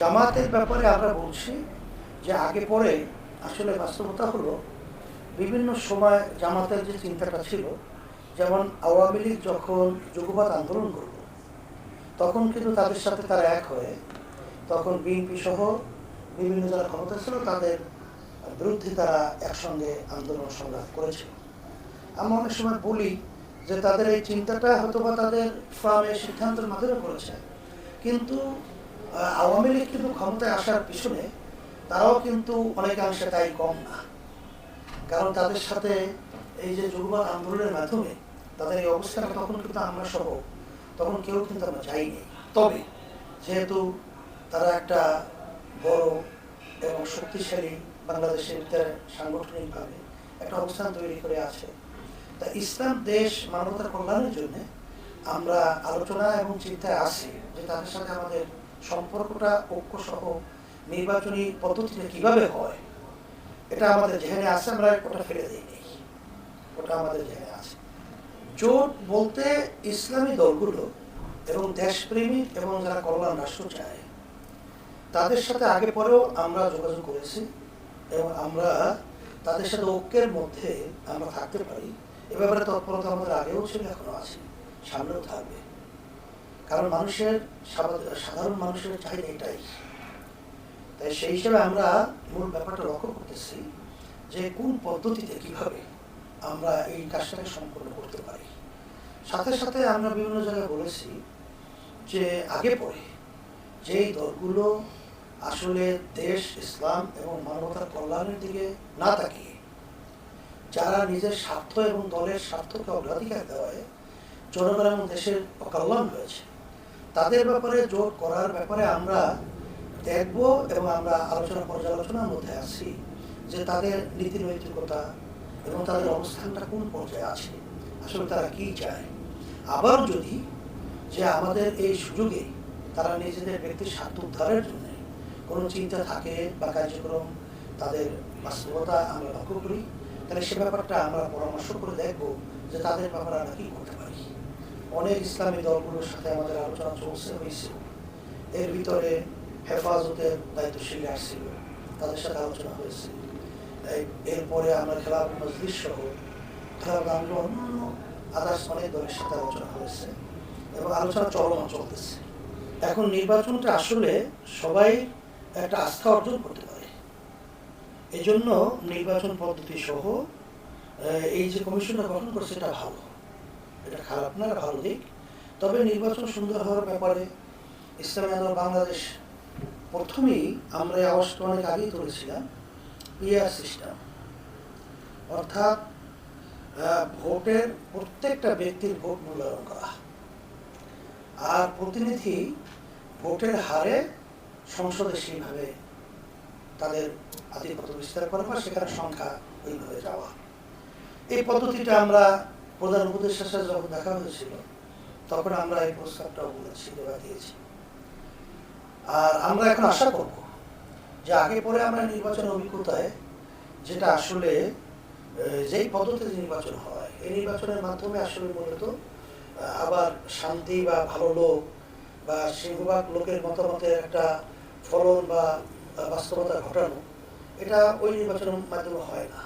জামাতের ব্যাপারে আমরা বলছি যে আগে পরে আসলে বাস্তবতা হলো বিভিন্ন সময় জামাতের যে চিন্তাটা ছিল, যেমন আওয়ামী লীগ যখন যুগবাদ আন্দোলন করল, তখন কিন্তু তাদের সাথে তারা এক হয়ে, তখন বিএনপি সহ বিভিন্ন যারা ক্ষমতা ছিল তাদের বিরুদ্ধে তারা একসঙ্গে আন্দোলন সংগ্রাম করেছিল। আমরা অনেক সময় বলি যে তাদের এই চিন্তাটা হয়তো বা তাদের ফার্মের সিদ্ধান্তের মাধ্যমে করেছে, কিন্তু আওয়ামী লীগ কিন্তু ক্ষমতায় আসার পিছনে তারাও কিন্তু অনেকাংশে তাই কম না। কারণ তাদের সাথে এই যে যুগবাদ আন্দোলনের মাধ্যমে তাদের এই অবস্থাটা তখন কিন্তু আমরা সহ তখন কেউ কিন্তু আমরা যাইনি। তবে যেহেতু তারা একটা বড় এবং শক্তিশালী বাংলাদেশের সাংগঠনিকভাবে একটা অবস্থান তৈরি করে আছে, তা ইসলাম, দেশ, মানবতার কল্যাণের জন্য আমরা আলোচনা এবং চিন্তায় আছি যে তাদের সাথে আমাদের সম্পর্কটা ঐক্য সহ নির্বাচনী পদ্ধতিটা কীভাবে হয়, এটা আমাদের জেহেনে আছে আমরা ওটা ফেলে দিইনি। ওটা আমাদের জেহেনে আছে। জোট বলতে ইসলামী দলগুলো এবং দেশপ্রেমিক এবং যারা কল্যাণ রাষ্ট্র চায়, তাদের সাথে আগে পরেও আমরা যোগাযোগ করেছি এবং আমরা তাদের সাথে ঐক্যের মধ্যে আমরা থাকতে পারি। এ ব্যাপারে তৎপরতা আমাদের আগেও ছিল, এখনও আছে, সামনেও থাকবে। কারণ মানুষের সাধারণ মানুষের চাহিদা এটাই। তাই সেই হিসেবে আমরা মূল ব্যাপারটা লক্ষ্য করতেছি যে কোন পদ্ধতিতে কীভাবে আমরা এই কাজটাকে সম্পন্ন করতে পারি। সাথে সাথে আমরা বিভিন্ন জায়গায় বলেছি যে আগে পরে যেই দলগুলো আসলে দেশ, ইসলাম এবং মানবতার কল্যাণের দিকে না তাকিয়ে যারা নিজের স্বার্থ এবং দলের স্বার্থকে অগ্রাধিকার দেওয়ায় জনগণ এবং দেশের কল্যাণ রয়েছে তাদের ব্যাপারে জোর করার ব্যাপারে আমরা দেখব এবং আমরা আলোচনা পর্যালোচনার মধ্যে আছি যে তাদের নীতি নৈতিকতা এবং তাদের অবস্থানটা কোন পর্যায়ে আছে, আসলে তারা কি চায়। আবার যদি যে আমাদের এই সুযোগে তারা নিজেদের ব্যক্তির স্বার্থ উদ্ধারের জন্য কোনো চিন্তা থাকে বা কার্যক্রম তাদের বাস্তবতা আমরা লক্ষ্য করি, তাহলে সে ব্যাপারটা আমরা পরামর্শ করে দেখব যে তাদের ব্যাপারে আমরা কী করতে পারি। অনেক ইসলামী দলগুলোর সাথে আমাদের আলোচনা চলছে হয়েছে এর ভিতরে হেফাজতের দায়িত্বশীল আসছিল তাদের সাথে আলোচনা হয়েছে। এরপরে আমরা খেলাফ মজলিস সহ খেলাফ আন্দোলন অন্যান্য আদার্স অনেক দলের সাথে আলোচনা হয়েছে এবং আলোচনা চলমান চলতেছে। এখন নির্বাচনটা আসলে সবাই একটা আস্থা অর্জন করতে পারে। এই জন্য নির্বাচন পদ্ধতি সহ এই যে কমিশনটা গঠন করছে, এটা ভালো। এটা খারাপ না ভালো দিক। তবে নির্বাচন সুন্দর হওয়ার ব্যাপারে ইসলামী আন্দোলন বাংলাদেশ প্রথমেই আমরা আওয়াজটা অনেক আগেই তুলেছিলাম পিআর সিস্টেম অর্থাৎ ভোটের প্রত্যেকটা ব্যক্তির ভোট মূল্যায়ন করা। আর প্রতিনিধি ভোটের হারে সংসদে সেইভাবে তাদের আধিপত্য বিস্তার করা বা সেখানে সংখ্যা ওইভাবে যাওয়া। এই পদ্ধতিটা আমরা প্রধান উপদেষ্টার সাথে যখন দেখা হয়েছিল, তখন আমরা এই প্রস্তাবটাও বলেছি দিয়েছি আর আমরা এখন আশা করব যে আগে পরে আমরা নির্বাচনের অভিজ্ঞতায় যেটা আসলে যেই পদ্ধতিতে নির্বাচন হয়, এই নির্বাচনের মাধ্যমে আসলে মূলত আবার শান্তি বা ভালো লোক বা সিংহভাগ লোকের মতামতের একটা ফলন বা বাস্তবতা ঘটানো, এটা ওই নির্বাচনের মাধ্যমে হয় না।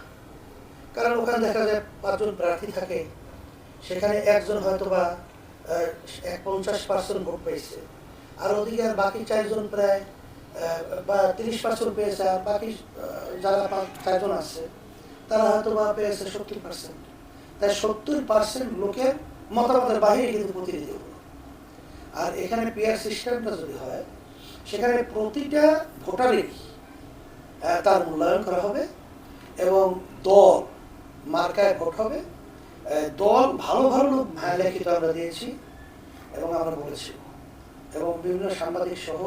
কারণ ওখানে দেখা যায় পাঁচজন প্রার্থী থাকে সেখানে একজন হয়তো বা এক পঞ্চাশ পার্সেন্ট ভোট পেয়েছে। আর ওদিকে আর বাকি চারজন প্রায় বা তিরিশ পার্সেন্ট পেয়েছে, আর বাকি যারা চারজন আছে, তারা হয়তো বা পেয়েছে সত্তর পার্সেন্ট তাই সত্তর পার্সেন্ট লোকের মতামতের বাইরে কিন্তু প্রতিনিধি হলো আর এখানে পেয়ার সিস্টেমটা যদি হয়, সেখানে প্রতিটা ভোটারেরই তার মূল্যায়ন করা হবে এবং দল, মার্কায় ভোট হবে। দল ভালো ভালো লোক লিখিত আমরা দিয়েছি এবং আমরা বলেছি। এবং বিভিন্ন সাংবাদিক সহ,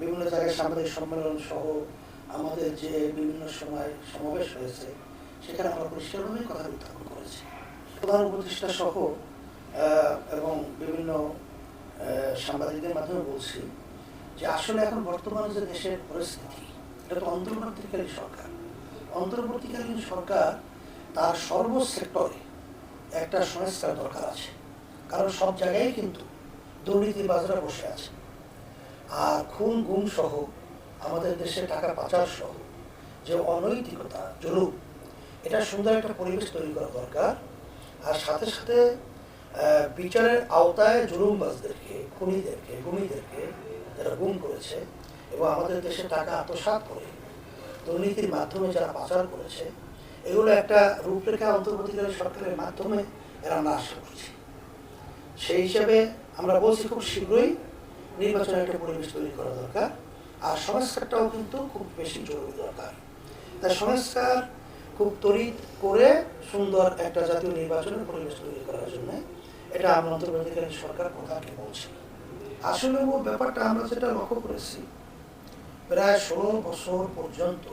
বিভিন্ন জায়গায় সাংবাদিক সম্মেলন সহ আমাদের যে বিভিন্ন সময় সমাবেশ হয়েছে, সেখানে আমরা পরিষ্কারভাবে কথা উত্থাপন করেছি। প্রধান উপদেষ্টা সহ এবং বিভিন্ন সাংবাদিকদের মাধ্যমে বলছি যে আসলে এখন বর্তমানে যে দেশের পরিস্থিতি, এটা তো অন্তর্বর্তীকালীন সরকার। অন্তর্বর্তীকালীন সরকার তার সর্ব সেক্টরে একটা সংস্কার দরকার আছে। কারণ সব জায়গায় কিন্তু দুর্নীতিবাজরা বসে আছে। আর খুন, গুম সহ আমাদের দেশে টাকা পাচার সহ যে অনৈতিকতা জরুর এটা সুন্দর একটা পরিবেশ তৈরি করা দরকার। আর সাথে সাথে বিচারের আওতায় জুলুমবাজদেরকে, খুনিদেরকে গুণীদেরকে যারা গুম করেছে এবং আমাদের দেশে টাকা আত্মসাৎ করে দুর্নীতির মাধ্যমে যারা পাচার করেছে এগুলো একটা রূপরেখা অন্তর্বর্তীকালীন সরকারের মাধ্যমে এরা আশা করছি। সেই হিসাবে আমরা বলছি খুব শীঘ্রই নির্বাচনের একটা পরিবেশ তৈরি করা দরকার, আর সংস্কারটাও কিন্তু খুব বেশি জরুরি দরকার। তাই সংস্কার খুব তড়িৎ করে সুন্দর একটা জাতীয় নির্বাচনের পরিবেশ তৈরি করার জন্য এটা আমরা অন্তর্বর্তীকালীন সরকার প্রধানকে বলছি। আসলে ব্যাপারটা আমরা যেটা লক্ষ্য করেছি, প্রায় ষোলো বছর পর্যন্ত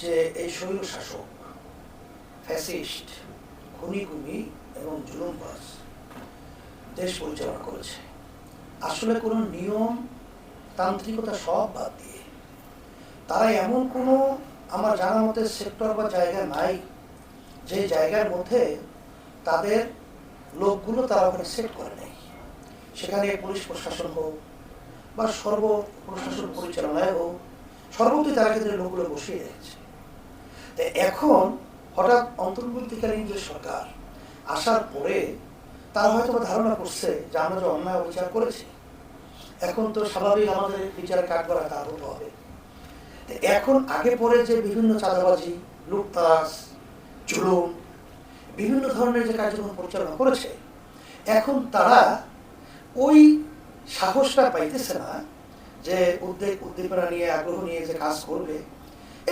যে এই শৈল শাসক, ফ্যাসিস্ট খুনিগুমি এবং জুলুমবাজ দেশ পরিচালনা করেছে। আসলে কোনো নিয়ম, তান্ত্রিকতা সব বাদ দিয়ে তারা এমন কোনো আমার জানা মতে সেক্টর বা জায়গা নাই, যে জায়গার মধ্যে তাদের লোকগুলো তারা ওখানে সেট করে নেই সেখানে পুলিশ প্রশাসন হোক বা সর্ব প্রশাসন পরিচালনায় হোক, সর্বত্রই তারা কিন্তু লোকগুলো বসিয়ে রেখেছে তো এখন হঠাৎ অন্তর্বর্তীকালীন যে সরকার আসার পরে তারা হয়তো ধারণা করছে যে আমরা যে অন্যায় বিচার করেছি, এখন তো স্বাভাবিক আমাদের বিচার কাট করা তা হতে হবে এখন আগে পরে যে বিভিন্ন চাঁদাবাজি লুটতাস জুলুম, বিভিন্ন ধরনের যে কার্যক্রম পরিচালনা করেছে, এখন তারা ওই সাহসটা পাইতেছে না যে উদ্বেগ, উদ্দীপনা নিয়ে, আগ্রহ নিয়ে যে কাজ করবে।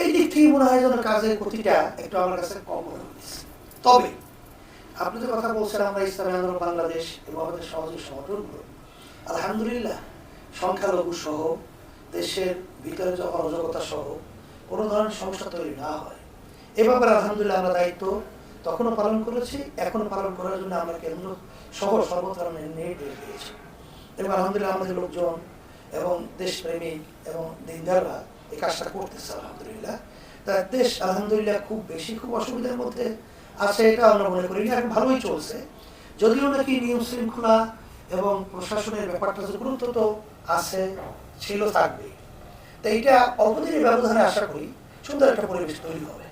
এই দিক থেকে মনে হয় যেন কাজের গতিটা একটু আমার কাছে কম মনে হচ্ছে। তবে, আপনি যে কথা বলছেন, আমরা ইসলামী আন্দোলন বাংলাদেশ এবং আমাদের সহযোগী সংগঠনগুলো আলহামদুলিল্লাহ, সংখ্যালঘু সহ, দেশের ভিতরে যে অরাজকতা সহ, কোনো ধরনের সমস্যা তৈরি না হয়। এ ব্যাপারে আলহামদুলিল্লাহ আমরা দায়িত্ব তখনও পালন করেছি এখনও পালন করার জন্য আমরা কেন্দ্র সহ সর্বত্র আমরা নির্দেশ দিয়েছি। এবং আলহামদুলিল্লাহ আমাদের লোকজন এবং দেশপ্রেমিক এবং দিনদাররা এই কাজটা করতেছে, আলহামদুলিল্লাহ। তা দেশ, আলহামদুলিল্লাহ, খুব বেশি খুব অসুবিধার মধ্যে আছে, এটা আমরা মনে করি এখন ভালোই চলছে। যদিও নাকি নিয়ম শৃঙ্খলা এবং প্রশাসনের ব্যাপারটা গুরুত্ব তো আছে ছিল থাকবে তা এটা অবধি ব্যবধানে আশা করি সুন্দর একটা পরিবেশ তৈরি হবে।